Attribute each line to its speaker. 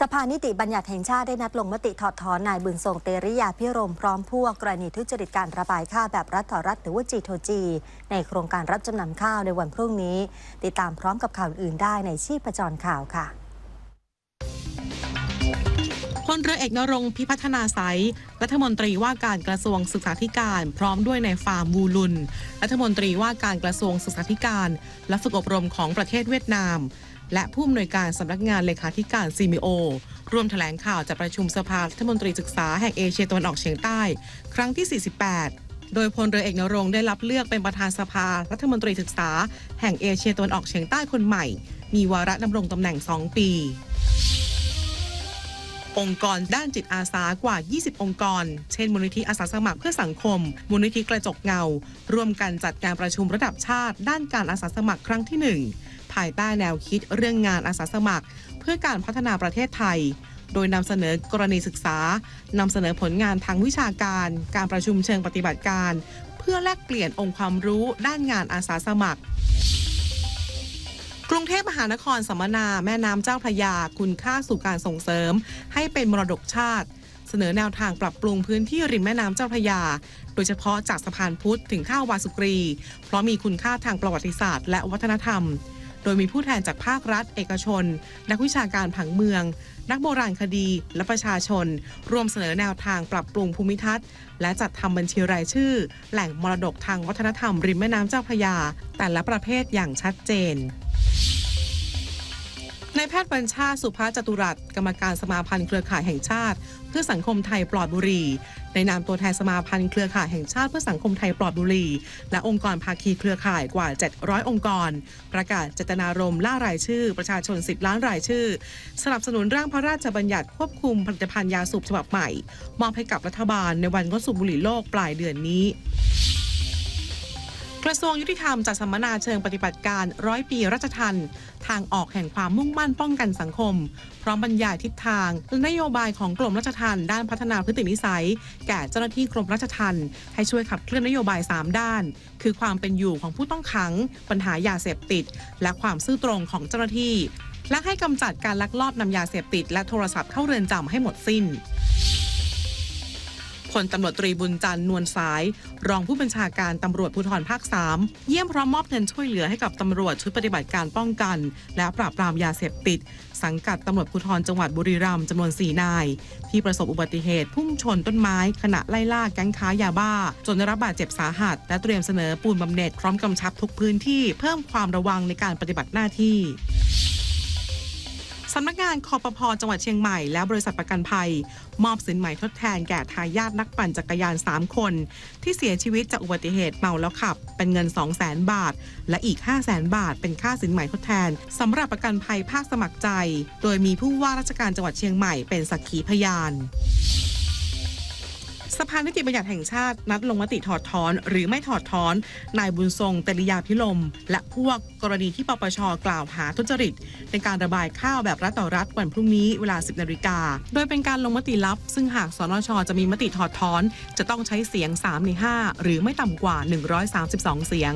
Speaker 1: สภานิติบัญญัติแห่งชาติได้นัดลงมติถอดถอนนายบุญทรงเตริยาพิรมพร้อมพวกกรณีทุจริตการระบายข้าวแบบรัฐต่อรัฐหรือว่าจีโทจีในโครงการรับจำนำข้าวในวันพรุ่งนี้ ติดตามพร้อมกับข่าวอื่นได้ในชีพจรข่าวค่ะ
Speaker 2: พลเรือเอกนรงพิพัฒนาไสรัฐมนตรีว่าการกระทรวงศึกษาธิการ พร้อมด้วยนายฟาร์มวูลุน รัฐมนตรีว่าการกระทรวงศึกษาธิการ และฝึกอบรมของประเทศเวียดนาม และผู้อำนวยการสำนักงานเลขาธิการซีมิโอร่วมแถลงข่าวจากประชุมสภารัฐมนตรีศึกษาแห่งเอเชียตะวันออกเฉียงใต้ ครั้งที่ 48 โดยพลเรือเอกนรงได้รับเลือกเป็นประธานสภารัฐมนตรีศึกษา แห่งเอเชียตะวันออกเฉียงใต้คนใหม่ มีวาระดำรงตำแหน่ง 2 ปี องค์กรด้านจิตอาสากว่า 20 องค์กร เช่นมูลนิธิอาสาสมัครเพื่อสังคม มูลนิธิกระจกเงา ร่วมกันจัดการประชุมระดับชาติ ด้านการอาสาสมัครครั้งที่ 1 ภายใต้แนวคิดเรื่องงานอาสาสมัคร เพื่อการพัฒนาประเทศไทย โดยนำเสนอกรณีศึกษานำเสนอผลงานทางวิชาการ การประชุมเชิงปฏิบัติการ เพื่อแลกเปลี่ยนองค์ความรู้ด้านงานอาสาสมัครกรุงเทพมหานครสัมมนาแม่น้ำเจ้าพระยาคุณค่าสู่การส่งเสริม ให้เป็นมรดกชาติ เสนอแนวทางปรับปรุงพื้นที่ริมแม่น้ำเจ้าพระยา โดยเฉพาะจากสะพานพุทธถึงท่าวาสุกรี เพราะมีคุณค่าทางประวัติศาสตร์และวัฒนธรรม โดยมีผู้แทนจากภาครัฐ เอกชน นักวิชาการผังเมือง นักโบราณคดี และประชาชน รวมเสนอแนวทางปรับปรุงภูมิทัศน์ และจัดทำบัญชีรายชื่อ แหล่งมรดกทางวัฒนธรรมริมแม่น้ำเจ้าพระยา แต่ละประเภทอย่างชัดเจน นายแพทย์บัญชาสุภาจตุรัสกรรมการสมาพันธ์เครือข่ายแห่งชาติ เพื่อสังคมไทยปลอดบุหรี่ในนามตัวแทนสมาพันธ์เครือข่ายแห่งชาติเพื่อสังคมไทยปลอดบุหรี่และองค์กรภาคีเครือข่ายกว่า 700 องค์กร ประกาศเจตนารมณ์ล่ารายชื่อ ประชาชน 10 ล้านรายชื่อ สนับสนุนร่างพระราชบัญญัติควบคุมผลิตภัณฑ์ยาสูบฉบับใหม่มอบให้กับรัฐบาลในวันงดสูบบุหรี่โลกปลายเดือนนี้ กระทรวงยุติธรรมจัดสัมมนาเชิงปฏิบัติการร้อยปีรัชทันทางออกแห่งความมุ่งมั่นป้องกันสังคม พร้อมบรรยายทิศทางและนโยบายของกรมราชทันด้านพัฒนาพฤตินิสัย แก่เจ้าหน้าที่กรมราชทันให้ช่วยขับเคลื่อนนโยบาย 3 ด้าน คือความเป็นอยู่ของผู้ต้องขัง ปัญหายาเสพติด และความซื่อตรงของเจ้าหน้าที่ และให้กำจัดการลักลอบนำยาเสพติด และโทรศัพท์เข้าเรือนจำให้หมดสิ้น ลตำรวจตรีบุญจันทร์นวลสาย รองผู้บัญชาการตำรวจภูธรภาค 3 เยี่ยมพร้อมมอบเงินช่วยเหลือให้กับตำรวจชุดปฏิบัติการป้องกัน และปราบปรามยาเสพติด สังกัดตำรวจภูธรจังหวัดบุรีรัมย์จำนวน 4 นาย ที่ประสบอุบัติเหตุพุ่งชนต้นไม้ ขณะไล่ล่าแก๊งค้ายาบ้า จนได้รับบาดเจ็บสาหัส และเตรียมเสนอปูนบำเหน็จพร้อมกำชับทุกพื้นที่เพิ่มความระวังในการปฏิบัติหน้าที่ สำนักงานคอปพจังหวัดเชียงใหม่และบริษัทประกันภัย มอบสินใหม่ทดแทนแก่ทายาทนักปั่นจักรยาน 3 คน ที่เสียชีวิตจากอุบัติเหตุเมาแล้วขับ เป็นเงิน 2 0 0 0 0 0บาท และอีก 5 0 0 0 0 0บาท เป็นค่าสินใหม่ทดแทนสำหรับประกันภัยภาคสมัครใจ โดยมีผู้ว่าราชการจังหวัดเชียงใหม่เป็นสักขีพยาน สภานิติบัญญัติแห่งชาตินัดลงมติถอดถอน หรือไม่ถอดถอน นายบุญทรงเตริยาพิลม และพวกกรณีที่ปปชกล่าวหาทุจริต ในการระบายข้าวแบบรัฐต่อรัฐวันพรุ่งนี้เวลา 10นาฬิกา โดยเป็นการลงมติลับ ซึ่งหากสนชจะมีมติถอดถอน จะต้องใช้เสียง 3 ใน 5 หรือไม่ต่ำกว่า 132 เสียง